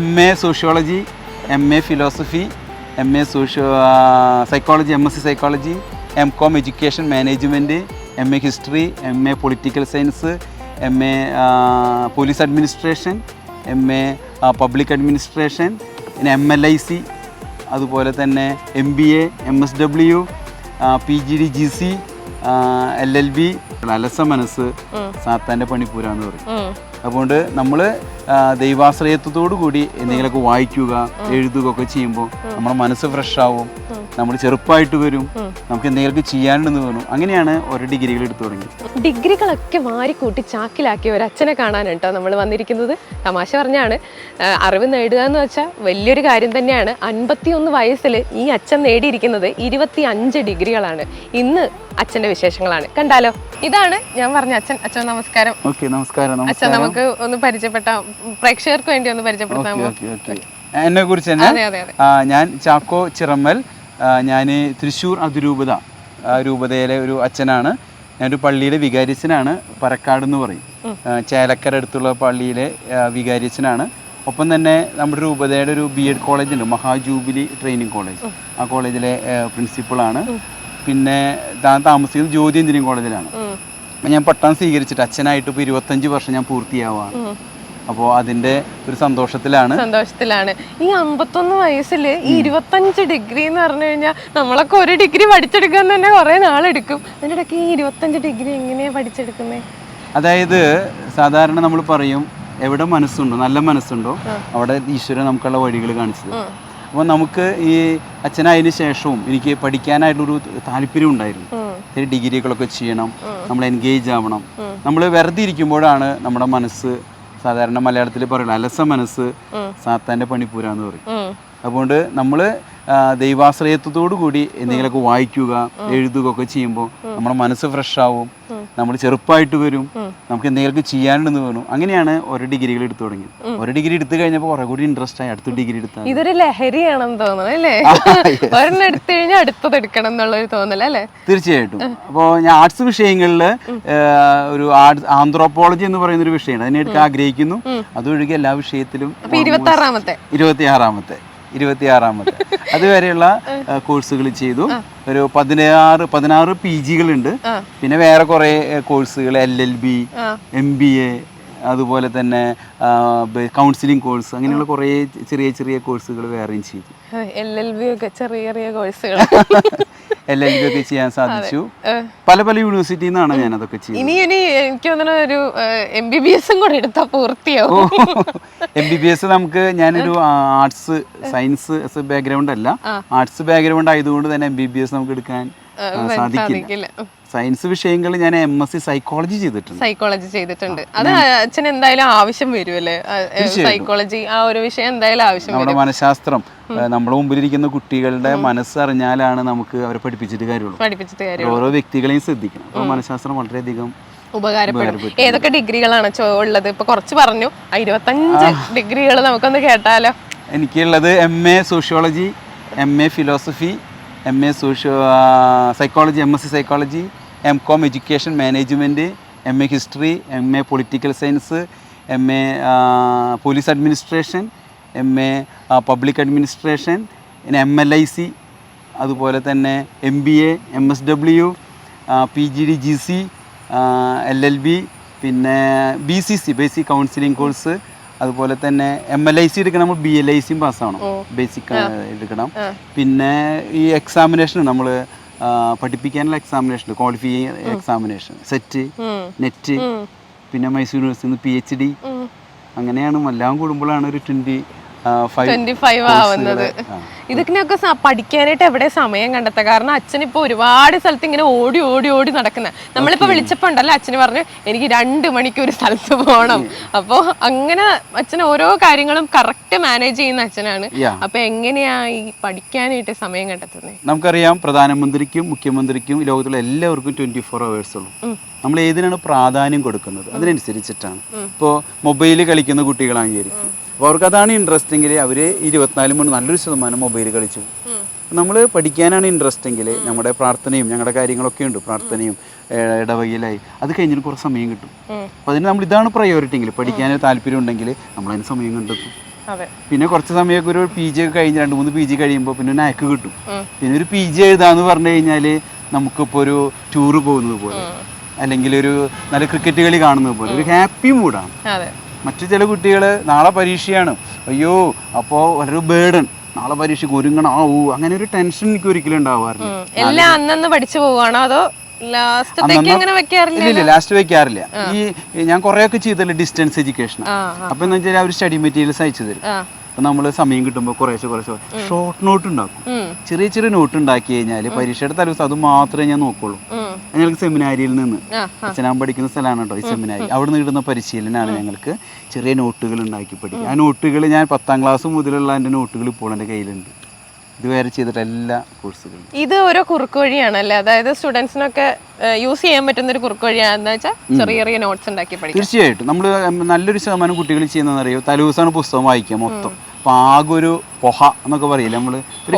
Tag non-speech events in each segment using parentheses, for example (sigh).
M A sociology M A philosophy M A socio psychology M S C psychology M Com education management M A history M A political science M A police administration M A public administration പിന്നെ M L I C അതുപോലെ തന്നെ M B A M S W P G D G C L L B അലസ മനസ്സ് സാത്താന്റെ പണിപ്പൂരാന്ന് പറയും. അതുകൊണ്ട് നമ്മൾ ദൈവാശ്രയത്വത്തോടു കൂടി എന്തെങ്കിലുമൊക്കെ വായിക്കുക എഴുതുക ഒക്കെ ചെയ്യുമ്പോൾ നമ്മുടെ മനസ്സ് ഫ്രഷ് ആവും നമ്മൾ ചെറുപ്പമായിട്ട് വരും നമുക്ക് എന്തെങ്കിലുമൊക്കെ ചെയ്യാനുണ്ടെന്ന് തോന്നും. അങ്ങനെയാണ് ഓരോ ഡിഗ്രികൾ എടുത്തു തുടങ്ങി. ഡിഗ്രികളൊക്കെ മാറിക്കൂട്ടി ചാക്കിലാക്കി ഒരു അച്ഛനെ കാണാൻ കേട്ടോ നമ്മൾ വന്നിരിക്കുന്നത്. തമാശ പറഞ്ഞാണ്. അറിവ് നേടുക എന്ന് വെച്ചാൽ വലിയൊരു കാര്യം തന്നെയാണ്. അൻപത്തിയൊന്ന് വയസ്സിൽ ഈ അച്ഛൻ നേടിയിരിക്കുന്നത് ഇരുപത്തി അഞ്ച് ഡിഗ്രികളാണ്. ഇന്ന് അച്ഛന്റെ വിശേഷങ്ങളാണ്. കണ്ടാലോ? ഇതാണ് ഞാൻ പറഞ്ഞ അച്ഛൻ അച്ഛൻ നമസ്കാരം. ഓക്കെ നമസ്കാരം അച്ഛൻ നമുക്ക് ഒന്ന് പരിചയപ്പെട്ട പ്രേക്ഷകർക്ക് വേണ്ടി ഒന്ന് പരിചയപ്പെടുത്താൻ ഓക്കെ ഓക്കെ എന്നെ കുറിച്ച് തന്നെ അതെ അതെ അതെ. ആ, ഞാൻ ചാക്കോ ചിറമ്മൽ ഞാൻ തൃശ്ശൂർ അതിരൂപത രൂപതയിലെ ഒരു അച്ഛനാണ്. ഞാനൊരു പള്ളിയിലെ വികാരിച്ചനാണ് പരക്കാട് എന്ന് പറയും. ചേലക്കര അടുത്തുള്ള പള്ളിയിലെ വികാരിച്ചനാണ്. ഒപ്പം തന്നെ നമ്മുടെ രൂപതയുടെ ഒരു ബി എഡ് കോളേജുണ്ട് മഹാജൂബിലി ട്രെയിനിങ് കോളേജ്. ആ കോളേജിലെ പ്രിൻസിപ്പളാണ്. പിന്നെ താൻ താമസിക്കുന്നത് ജ്യോതി എഞ്ചിനീയറിംഗ് കോളേജിലാണ്. അപ്പം ഞാൻ പട്ടം സ്വീകരിച്ചിട്ട് അച്ഛനായിട്ട് ഇപ്പോൾ ഇരുപത്തഞ്ച് വർഷം ഞാൻ പൂർത്തിയാവാണ്. അപ്പോൾ അതിന്റെ ഒരു സന്തോഷത്തിലാണ്. സന്തോഷത്തിലാണ്. ഈ അമ്പത്തൊന്ന് വയസ്സിൽ ഈ ഇരുപത്തഞ്ച് ഡിഗ്രി എന്ന് പറഞ്ഞു കഴിഞ്ഞാൽ നമ്മളൊക്കെ ഒരു ഡിഗ്രി പഠിച്ചെടുക്കാൻ തന്നെ കുറേ നാളെടുക്കും. അതിന്റെ ഇടയ്ക്ക് ഈ ഇരുപത്തഞ്ച് ഡിഗ്രി എങ്ങനെയാ പഠിച്ചെടുക്കുന്നത് അതായത് സാധാരണ നമ്മൾ പറയും എവിടെ മനസ്സുണ്ടോ നല്ല മനസ്സുണ്ടോ അവിടെ ഈശ്വരൻ നമുക്കുള്ള വഴികൾ കാണിച്ചത്. അപ്പോൾ നമുക്ക് ഈ അച്ഛനായതിന് ശേഷവും എനിക്ക് പഠിക്കാനായിട്ടുള്ളൊരു താല്പര്യം ഉണ്ടായിരുന്നു. ഡിഗ്രികളൊക്കെ ചെയ്യണം നമ്മൾ എൻഗേജ് ആവണം. നമ്മൾ വെറുതെ ഇരിക്കുമ്പോഴാണ് നമ്മുടെ മനസ്സ് സാധാരണ മലയാളത്തിൽ പറയുന്നത് അലസ മനസ്സ് സാത്താന്റെ പണിപ്പൂരാന്ന് പറയും. അതുകൊണ്ട് നമ്മൾ ദൈവാശ്രയത്വത്തോടു കൂടി എന്തെങ്കിലുമൊക്കെ വായിക്കുക എഴുതുക ഒക്കെ ചെയ്യുമ്പോൾ നമ്മുടെ മനസ്സ് ഫ്രഷ് ആവും. നമ്മൾ ചെറുപ്പമായിട്ട് വരും. നമുക്ക് എന്തെങ്കിലും ചെയ്യാനുണ്ടെന്ന് തോന്നും അങ്ങനെയാണ് ഓരോ ഡിഗ്രികൾ എടുത്തു തുടങ്ങിയത്. ഒരു ഡിഗ്രി എടുത്തു കഴിഞ്ഞപ്പോൾ കുറെ കൂടി ഇൻട്രസ്റ്റ് ആയി. അടുത്ത ഡിഗ്രി എടുത്താൽ ഇതൊരു ലഹരിയാണെന്ന് തോന്നുന്നു അല്ലേ? ഒരെണ്ണം എടുത്തു കഴിഞ്ഞാൽ അടുത്തത് എടുക്കണം എന്നുള്ളൊരു ഒരു അല്ലേ? തീർച്ചയായിട്ടും. അപ്പോൾ ഞാൻ ആർട്സ് വിഷയങ്ങളിൽ ഒരു ആർട്സ് ആന്ത്രോപോളജി എന്ന് പറയുന്ന ഒരു വിഷയമാണ്. അതിനെ എടുക്കാൻ ആഗ്രഹിക്കുന്നു. അതൊഴികെ എല്ലാ വിഷയത്തിലും ഇരുപത്തി ആറാമത്തെ ഇരുപത്തിയാറാമത്തെ അതുവരെയുള്ള കോഴ്സുകൾ ചെയ്തു. ഒരു പതിനാറ് പതിനാറ് പി ജികളുണ്ട് പിന്നെ വേറെ കുറെ കോഴ്സുകൾ L L B M B A അതുപോലെ തന്നെ കൗൺസിലിംഗ് കോഴ്സ് അങ്ങനെയുള്ള കുറേ ചെറിയ ചെറിയ കോഴ്സുകൾ വേറെയും ചെയ്തു. എൽ എൽ ബി ഒക്കെ ചെറിയ ചെറിയ കോഴ്സുകൾ (laughs) എൽ എൽ ബി ഒക്കെ ചെയ്യാൻ സാധിച്ചു. പല പല യൂണിവേഴ്സിറ്റിയിൽ നിന്നാണ് ഞാൻ അതൊക്കെ ചെയ്യുന്നത് ഇനി ഇനി എനിക്ക് തോന്നുന്നു ഒരു എം ബി ബി എസും കൂടെ എടുത്താൽ പൂർത്തിയാവും. എം ബി ബി എസ് നമുക്ക് ഞാനൊരു ആർട്സ് സയൻസ് ബാക്ക്ഗ്രൗണ്ട് അല്ല. ആർട്സ് ബാക്ക്ഗ്രൗണ്ട് ആയതുകൊണ്ട് തന്നെ എം ബി ബി എസ് നമുക്ക് എടുക്കാൻ സാധിക്കില്ല. സയൻസ് വിഷയങ്ങൾ ഞാൻ എം എസ് സി. സൈക്കോളജി ചെയ്തിട്ടുണ്ട്. സൈക്കോളജി ചെയ്തിട്ടുണ്ട്. അത് അച്ഛൻ എന്തായാലും ആവശ്യം വരുമല്ലേ? സൈക്കോളജി ആ ഒരു വിഷയം എന്തായാലും ആവശ്യം നമ്മുടെ മനഃശാസ്ത്രം. നമ്മുടെ മുമ്പിലിരിക്കുന്ന കുട്ടികളുടെ മനസ്സറിഞ്ഞാലാണ് നമുക്ക് അവരെ പഠിപ്പിച്ചിട്ട് കാര്യമുള്ളൂ. പഠിപ്പിച്ചിട്ട് കാര്യം ഓരോ വ്യക്തികളെയും ശ്രദ്ധിക്കണം. അപ്പോൾ മനഃശാസ്ത്രം വളരെയധികം ഉപകാരപ്പെടും. ഏതൊക്കെ ഡിഗ്രികളാണ് ഉള്ളത്? ഇപ്പൊ കുറച്ച് പറഞ്ഞു. ഇരുപത്തഞ്ച് ഡിഗ്രികൾ നമുക്കൊന്ന് കേട്ടാലോ? എനിക്കുള്ളത് M A sociology M A philosophy M A socio psychology M S C psychology M Com education management M A history M A political science M A police administration M A public administration പിന്നെ M L I C അതുപോലെ തന്നെ M B A M S W P G D G C L L B പിന്നെ B C C basic counselling course അതുപോലെ തന്നെ M L I C എടുക്കണം നമ്മൾ B L I സിയും പാസ്സാവണം. Basic എടുക്കണം. പിന്നെ ഈ എക്സാമിനേഷൻ നമ്മൾ പഠിപ്പിക്കാനുള്ള examination qualify examination SET NET പിന്നെ Mysore university P H D അങ്ങനെയാണ് എല്ലാം കൂടുമ്പോഴാണ് ഒരു ട്വന്റി ഫൈവ് ട്വന്റി ഫൈവ് ആവുന്നത്. ഇതിനൊക്കെ പഠിക്കാനായിട്ട് എവിടെ സമയം കണ്ടെത്തുക കാരണം അച്ഛൻ ഇപ്പൊ ഒരുപാട് സ്ഥലത്ത് ഇങ്ങനെ ഓടി ഓടി ഓടി നടക്കുന്നത് നമ്മളിപ്പോ വിളിച്ചപ്പോ ഉണ്ടല്ലോ അച്ഛന് പറഞ്ഞു എനിക്ക് രണ്ട് മണിക്ക് ഒരു സ്ഥലത്ത് പോകണം അപ്പോ അങ്ങനെ അച്ഛൻ ഓരോ കാര്യങ്ങളും കറക്റ്റ് മാനേജ് ചെയ്യുന്ന അച്ഛനാണ്. അപ്പൊ എങ്ങനെയാ ഈ പഠിക്കാനായിട്ട് സമയം കണ്ടെത്തുന്നത് നമുക്കറിയാം പ്രധാനമന്ത്രിക്കും മുഖ്യമന്ത്രിക്കും ലോകത്തിലെ എല്ലാവർക്കും ട്വന്റി ഫോർ അവേഴ്സ് ഉള്ളൂ നമ്മൾ ഏതിനാണ് പ്രാധാന്യം കൊടുക്കുന്നത്? അതിനനുസരിച്ചിട്ടാണ്. ഇപ്പോ മൊബൈൽ കളിക്കുന്ന കുട്ടികളാണ് വിചാരിക്കും അപ്പോൾ അവർക്ക് അതാണ് ഇൻട്രസ്റ്റ് എങ്കിൽ അവർ ഇരുപത്തിനാല് മണി നല്ലൊരു ശതമാനം മൊബൈൽ കളിച്ചു. നമ്മൾ പഠിക്കാനാണ് ഇൻട്രസ്റ്റ് എങ്കിൽ നമ്മുടെ പ്രാർത്ഥനയും ഞങ്ങളുടെ കാര്യങ്ങളൊക്കെ ഉണ്ട് പ്രാർത്ഥനയും ഇടവകയിലായി. അത് കഴിഞ്ഞിട്ട് കുറച്ച് സമയം കിട്ടും. അപ്പോൾ അതിന് നമ്മൾ ഇതാണ് പ്രയോറിറ്റി എങ്കിൽ പഠിക്കാൻ താല്പര്യം ഉണ്ടെങ്കിൽ നമ്മൾ അതിന് സമയം കണ്ടെത്തും. പിന്നെ കുറച്ച് സമയമൊക്കെ ഒരു പി ജി ഒക്കെ കഴിഞ്ഞ് രണ്ട് മൂന്ന് പി ജി കഴിയുമ്പോൾ പിന്നെ ഒരു അയക്ക് കിട്ടും. പിന്നെ ഒരു പി ജി എഴുതാന്ന് പറഞ്ഞു കഴിഞ്ഞാൽ നമുക്കിപ്പോൾ ഒരു ടൂറ് പോകുന്നത് പോലെ. അല്ലെങ്കിൽ ഒരു നല്ല ക്രിക്കറ്റ് കളി കാണുന്നത് പോലെ. ഒരു ഹാപ്പി മൂഡാണ് മറ്റു ചില കുട്ടികൾ നാളെ പരീക്ഷയാണ്. അയ്യോ അപ്പോ വളരെ ബേഡൻ നാളെ പരീക്ഷ ഒരുങ്ങണം. ആ ഓ അങ്ങനെ ഒരു ടെൻഷൻ എനിക്ക് ഒരിക്കലും ഉണ്ടാവാറില്ല. എല്ലാം അന്നു പഠിച്ചു പോവാണോ? അതോ ഇല്ല ലാസ്റ്റ് വെക്കാറില്ല. ഈ ഞാൻ കുറേയൊക്കെ ചെയ്തല്ലോ ഡിസ്റ്റൻസ് എഡ്യൂക്കേഷൻ അപ്പൊ എന്ന് വെച്ചാൽ അവർ സ്റ്റഡി മെറ്റീരിയൽസ് അയച്ചു തരും. അപ്പൊ നമ്മൾ സമയം കിട്ടുമ്പോൾ കുറേശ്ശെ കുറേശ്ശെ ഷോർട്ട് നോട്ട് ഉണ്ടാക്കും. ചെറിയ ചെറിയ നോട്ട് ഉണ്ടാക്കി കഴിഞ്ഞാൽ പരീക്ഷയുടെ തലേദിവസം അത് മാത്രമേ ഞാൻ നോക്കുള്ളൂ. ഞങ്ങൾക്ക് സെമിനാരിയിൽ നിന്ന്. അച്ഛനാൻ പഠിക്കുന്ന സ്ഥലമാണ് കേട്ടോ ഈ സെമിനാരി അവിടെ നിന്ന് കിട്ടുന്ന പരിശീലനമാണ് ഞങ്ങൾക്ക് ചെറിയ നോട്ടുകൾ ഉണ്ടാക്കി പഠിക്കുക. ആ നോട്ടുകൾ ഞാൻ പത്താം ക്ലാസ് മുതലുള്ള എന്റെ നോട്ടുകൾ ഇപ്പോൾ എന്റെ കയ്യിലുണ്ട്. ഇതുവരെ ചെയ്തിട്ട് എല്ലാ കോഴ്സുകളും ഇത് ഒരു കുറുക്ക് വഴിയാണല്ലേ അതായത് സ്റ്റുഡൻസിനൊക്കെ യൂസ് ചെയ്യാൻ പറ്റുന്ന ഒരു കുറുക്ക് വഴിയാണെന്ന് വെച്ചാൽ ചെറിയ ചെറിയ നോട്ട്സ് ഉണ്ടാക്കി പഠിക്കും. തീർച്ചയായിട്ടും. നമ്മൾ നല്ലൊരു ശതമാനം കുട്ടികൾ ചെയ്യുന്നതെന്ന് അറിയോ? തലേദിവസമാണ് പുസ്തകം വായിക്കുക മൊത്തം. ആകെ പൊഹ എന്നൊക്കെ പറയില്ല നമ്മൾ ഒരു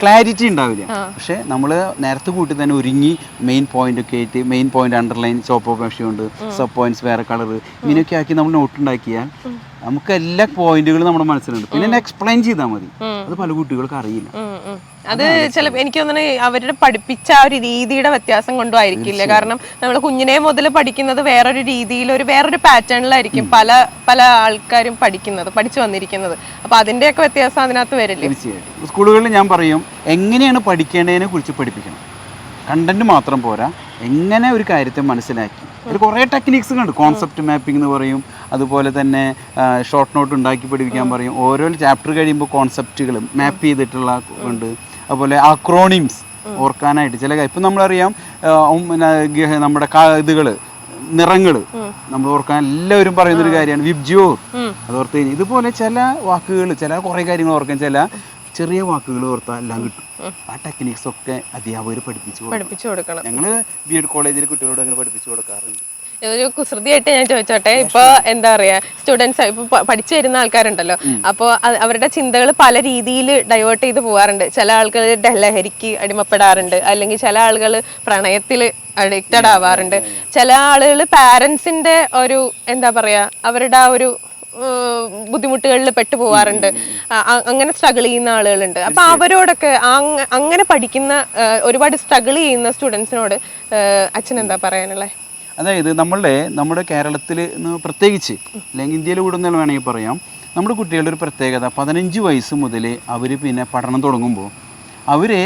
ക്ലാരിറ്റി ഉണ്ടാവില്ല? പക്ഷെ നമ്മൾ നേരത്തെ കൂട്ടി തന്നെ ഒരുങ്ങി മെയിൻ പോയിന്റ് ഒക്കെ ആയിട്ട് മെയിൻ പോയിന്റ് അണ്ടർലൈൻ ചോപ്പ് ഓഫ് ഉണ്ട് സബ് പോയിന്റ്സ് വേറെ കളർ ഇങ്ങനെയൊക്കെ ആക്കി നമ്മൾ നോട്ട് ഉണ്ടാക്കിയാൽ നമുക്ക് എല്ലാ പോയിന്റുകളും നമ്മുടെ മനസ്സിലുണ്ട്. പിന്നെ എക്സ്പ്ലെയിൻ ചെയ്താൽ മതി. അത് പല കുട്ടികൾക്ക് അറിയില്ല. അത് ചില എനിക്ക് തോന്നുന്നു അവരുടെ പഠിപ്പിച്ച ആ ഒരു രീതിയുടെ വ്യത്യാസം കൊണ്ടും ആയിരിക്കില്ല. കാരണം നമ്മൾ കുഞ്ഞിനെ മുതൽ പഠിക്കുന്നത് വേറൊരു രീതിയിൽ ഒരു വേറൊരു പാറ്റേണിലായിരിക്കും പല പല ആൾക്കാരും പഠിക്കുന്നത് പഠിച്ചു വന്നിരിക്കുന്നത്. അപ്പൊ അതിന്റെയൊക്കെ വ്യത്യാസം അതിനകത്ത് വരില്ലേ? തീർച്ചയായിട്ടും സ്കൂളുകളിൽ ഞാൻ പറയും എങ്ങനെയാണ് പഠിക്കേണ്ടതിനെ കുറിച്ച് പഠിപ്പിക്കണം? കണ്ടന്റ് മാത്രം പോരാ. എങ്ങനെ ഒരു കാര്യത്തെ മനസ്സിലാക്കി? ഒരു കുറേ ടെക്നിക്സ് ഉണ്ട്. കോൺസെപ്റ്റ് മാപ്പിംഗ് എന്ന് പറയും. അതുപോലെ തന്നെ ഷോർട്ട് നോട്ട് ഉണ്ടാക്കി പഠിപ്പിക്കാൻ പറയും. ഓരോ ചാപ്റ്റർ കഴിയുമ്പോൾ കോൺസെപ്റ്റുകൾ മാപ്പ് ചെയ്തിട്ടുള്ള ഉണ്ട്. അതുപോലെ ആക്രോണിംസ് ഓർക്കാനായിട്ട് ചില ഇപ്പം നമ്മളറിയാം നമ്മുടെ ഇതുകൾ നിറങ്ങൾ നമ്മൾ ഓർക്കാൻ എല്ലാവരും പറയുന്ന ഒരു കാര്യമാണ്. വിബ്ജിയോർ. അതോർത്ത് അത് ഓർത്ത് കഴിഞ്ഞാൽ ഇതുപോലെ ചില വാക്കുകൾ ചില കുറേ കാര്യങ്ങൾ ഓർക്കാൻ ചില ചെറിയ വാക്കുകൾ ഓർത്താൽ എല്ലാം കിട്ടും. ആ ടെക്നിക്സ് ഒക്കെ അധ്യാപകർ പഠിപ്പിച്ചു പഠിപ്പിച്ചു കൊടുക്കണം. ഞങ്ങൾ ബി എഡ് കോളേജിലെ കുട്ടികളോട് അങ്ങനെ പഠിപ്പിച്ചു കൊടുക്കാറുണ്ട്. ഒരു കുസൃതിയായിട്ട് ഞാൻ ചോദിച്ചോട്ടെ? ഇപ്പൊ എന്താ പറയാ സ്റ്റുഡൻസ് ഇപ്പൊ പഠിച്ചു വരുന്ന ആൾക്കാരുണ്ടല്ലോ. അപ്പോ അവരുടെ ചിന്തകൾ പല രീതിയിൽ ഡൈവേർട്ട് ചെയ്ത് പോവാറുണ്ട്. ചില ആളുകൾ ലഹരിക്ക് അടിമപ്പെടാറുണ്ട്. അല്ലെങ്കിൽ ചില ആളുകൾ പ്രണയത്തിൽ അഡിക്റ്റഡ് ആവാറുണ്ട്. ചില ആളുകൾ പാരന്റ്സിന്റെ ഒരു എന്താ പറയാ അവരുടെ ആ ഒരു ബുദ്ധിമുട്ടുകളിൽ പെട്ടു പോവാറുണ്ട് അങ്ങനെ സ്ട്രഗിൾ ചെയ്യുന്ന ആളുകളുണ്ട്. അപ്പൊ അവരോടൊക്കെ അങ്ങനെ പഠിക്കുന്ന ഒരുപാട് സ്ട്രഗിൾ ചെയ്യുന്ന സ്റ്റുഡൻസിനോട് അച്ഛൻ എന്താ പറയാനുള്ളത് അതായത് നമ്മളുടെ നമ്മുടെ കേരളത്തിൽ പ്രത്യേകിച്ച് അല്ലെങ്കിൽ ഇന്ത്യയിൽ കൂടുന്ന വേണമെങ്കിൽ പറയാം നമ്മുടെ കുട്ടികളുടെ ഒരു പ്രത്യേകത പതിനഞ്ച് വയസ്സ് മുതൽ അവർ പിന്നെ പഠനം തുടങ്ങുമ്പോൾ അവരെ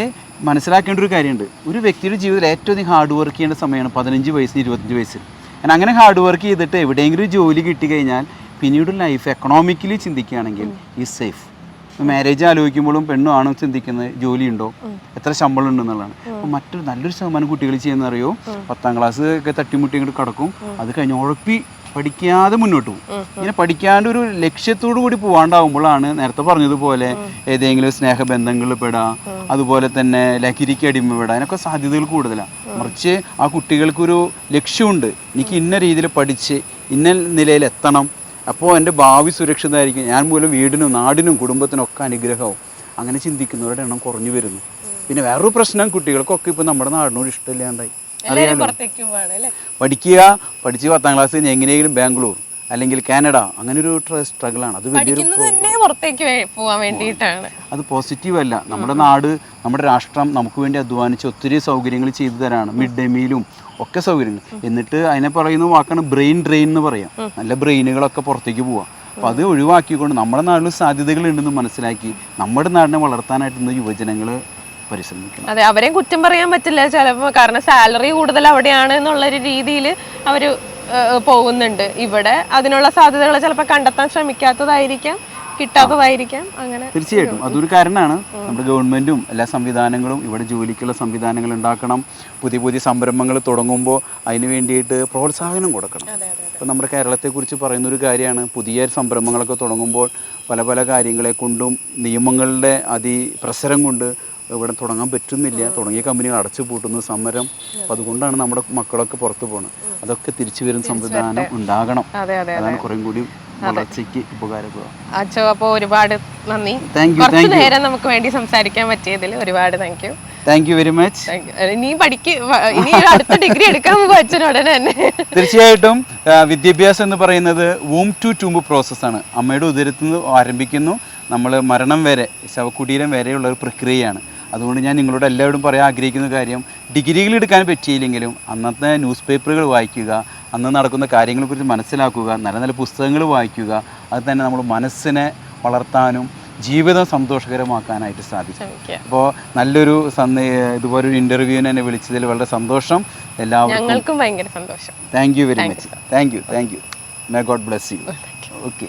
മനസ്സിലാക്കേണ്ട ഒരു കാര്യമുണ്ട്. ഒരു വ്യക്തിയുടെ ജീവിതത്തിൽ ഏറ്റവും അധികം ഹാർഡ് വർക്ക് ചെയ്യേണ്ട സമയമാണ് പതിനഞ്ച് വയസ്സിന് ഇരുപത്തഞ്ച് വയസ്സിൽ അങ്ങനെ ഹാർഡ് വർക്ക് ചെയ്തിട്ട് എവിടെയെങ്കിലും ഒരു ജോലി കിട്ടിക്കഴിഞ്ഞാൽ പിന്നീട് ലൈഫ് എക്കണോമിക്കലി ചിന്തിക്കുകയാണെങ്കിൽ ഈ സേഫ് മാരേജ് ആലോചിക്കുമ്പോഴും പെണ്ണും ആണും ചിന്തിക്കുന്നത്? ജോലിയുണ്ടോ? എത്ര ശമ്പളം ഉണ്ട് എന്നുള്ളതാണ് അപ്പോൾ മറ്റൊരു നല്ലൊരു ശതമാനം കുട്ടികൾ ചെയ്യുന്ന അറിയോ പത്താം ക്ലാസ് ഒക്കെ തട്ടിമുട്ടി ഇങ്ങോട്ട് കിടക്കും. അത് കഴിഞ്ഞ് ഉഴപ്പി പഠിക്കാതെ മുന്നോട്ട് പോകും. ഇങ്ങനെ പഠിക്കാണ്ട് ഒരു ലക്ഷ്യത്തോടു കൂടി പോവാണ്ടാവുമ്പോഴാണ് നേരത്തെ പറഞ്ഞതുപോലെ ഏതെങ്കിലും സ്നേഹബന്ധങ്ങളിൽ പെടാം അതുപോലെ തന്നെ ലഹരിക്ക് അടിമപ്പെടാം അതിനൊക്കെ സാധ്യതകൾ കൂടുതലാണ് മറിച്ച് ആ കുട്ടികൾക്കൊരു ലക്ഷ്യമുണ്ട്. എനിക്ക് ഇന്ന രീതിയിൽ പഠിച്ച് ഇന്ന നിലയിൽ എത്തണം അപ്പോൾ എന്റെ ഭാവി സുരക്ഷിതമായിരിക്കും. ഞാൻ മൂലം വീടിനും നാടിനും കുടുംബത്തിനും ഒക്കെ അനുഗ്രഹവും. അങ്ങനെ ചിന്തിക്കുന്നവരുടെ എണ്ണം കുറഞ്ഞു വരുന്നു. പിന്നെ വേറൊരു പ്രശ്നം കുട്ടികൾക്കൊക്കെ ഇപ്പോൾ നമ്മുടെ നാടിനോട് ഇഷ്ടമില്ലാണ്ടായി. അറിയാമല്ലോ പഠിക്കുക പഠിച്ച് പത്താം ക്ലാസ് കഴിഞ്ഞാൽ എങ്ങനെയെങ്കിലും ബാംഗ്ലൂർ. അല്ലെങ്കിൽ കാനഡ അങ്ങനെ ഒരു സ്ട്രഗിളാണ് അത് വലിയൊരു പുറത്തേക്ക് വേ- വേണ്ടിയിട്ടാണ്. അത് പോസിറ്റീവ് അല്ല. നമ്മുടെ നാട് നമ്മുടെ രാഷ്ട്രം നമുക്ക് വേണ്ടി അധ്വാനിച്ച് ഒത്തിരി സൗകര്യങ്ങൾ ചെയ്തു തരാണ്. മിഡ് ഡേ മീലും ഒക്കെ സൗകര്യങ്ങൾ. എന്നിട്ട് അതിനെ പറയുന്ന വാക്കാണ് ബ്രെയിൻ ഡ്രെയിൻ എന്ന് പറയാം. നല്ല ബ്രെയിനുകളൊക്കെ പുറത്തേക്ക് പോവാം. അപ്പോൾ അത് ഒഴിവാക്കിക്കൊണ്ട് നമ്മുടെ നാട്ടിൽ സാധ്യതകൾ ഉണ്ടെന്ന് മനസ്സിലാക്കി നമ്മുടെ നാടിനെ വളർത്താനായിട്ട് ഇന്ന് യുവജനങ്ങൾ പരിശ്രമിക്കണം. അതെ അവരെയും കുറ്റം പറയാൻ പറ്റില്ല. ചിലപ്പോൾ കാരണം സാലറി കൂടുതൽ അവിടെയാണ് എന്നുള്ള ഒരു രീതിയിൽ അവർ പോകുന്നുണ്ട്. ഇവിടെ അതിനുള്ള സാധ്യതകൾ ചിലപ്പോൾ കണ്ടെത്താൻ ശ്രമിക്കാത്തതായിരിക്കാം കിട്ടാത്തതായിരിക്കാം അങ്ങനെ തീർച്ചയായിട്ടും. അതൊരു കാരണമാണ്. നമ്മുടെ ഗവൺമെന്റും എല്ലാ സംവിധാനങ്ങളും ഇവിടെ ജോലിക്കുള്ള സംവിധാനങ്ങൾ ഉണ്ടാക്കണം. പുതിയ പുതിയ സംരംഭങ്ങൾ തുടങ്ങുമ്പോൾ അതിന് വേണ്ടിയിട്ട് പ്രോത്സാഹനം കൊടുക്കണം. ഇപ്പോൾ നമ്മുടെ കേരളത്തെക്കുറിച്ച് പറയുന്ന ഒരു കാര്യമാണ്. പുതിയ സംരംഭങ്ങളൊക്കെ തുടങ്ങുമ്പോൾ പല പല കാര്യങ്ങളെ കൊണ്ടും നിയമങ്ങളുടെ അതിപ്രസരം കൊണ്ട് ഇവിടെ തുടങ്ങാൻ പറ്റുന്നില്ല. തുടങ്ങിയ കമ്പനികൾ അടച്ചു പൂട്ടുന്നു സമരം. അപ്പം അതുകൊണ്ടാണ് നമ്മുടെ മക്കളൊക്കെ പുറത്തു പോകുന്നത് അതൊക്കെ തിരിച്ചു വരുന്ന സംവിധാനം ഉണ്ടാകണം. അതെ അതെ അതാണ് കുറേ കൂടി വളർച്ചയ്ക്ക് ഉപകാരപ്പെടുക അച്ഛോ അപ്പോൾ ഒരുപാട് നന്ദി. യു നേരം നമുക്ക് വേണ്ടി സംസാരിക്കാൻ പറ്റിയതിൽ ഒരുപാട് thank you thank you very much ഇനി പഠിക്ക് ഇനി അടുത്ത ഡിഗ്രി എടുക്കാൻ ഉടനെ തന്നെ. തീർച്ചയായിട്ടും വിദ്യാഭ്യാസം എന്ന് പറയുന്നത് വൂം ടു ടൂമ്പ് പ്രോസസ്സാണ് അമ്മയുടെ ഉദരത്തിൽ നിന്ന് ആരംഭിക്കുന്നു. നമ്മൾ മരണം വരെ ശവകുടീരം വരെയുള്ള ഒരു പ്രക്രിയയാണ്. അതുകൊണ്ട് ഞാൻ നിങ്ങളോട് എല്ലാവരോടും പറയാൻ ആഗ്രഹിക്കുന്ന കാര്യം ഡിഗ്രികൾ എടുക്കാൻ പറ്റിയില്ലെങ്കിലും അന്നത്തെ ന്യൂസ് പേപ്പറുകൾ വായിക്കുക അന്ന് നടക്കുന്ന കാര്യങ്ങളെക്കുറിച്ച് മനസ്സിലാക്കുക നല്ല നല്ല പുസ്തകങ്ങൾ വായിക്കുക അത് തന്നെ നമ്മൾ മനസ്സിനെ വളർത്താനും ജീവിതം സന്തോഷകരമാക്കാനായിട്ട് സാധിക്കും. അപ്പോൾ നല്ലൊരു സന്ദേ ഇതുപോലൊരു ഇന്റർവ്യൂവിന് എന്നെ വിളിച്ചതിൽ വളരെ സന്തോഷം. എല്ലാവർക്കും ഭയങ്കര സന്തോഷം. Thank you very much thank you thank you may God bless you okay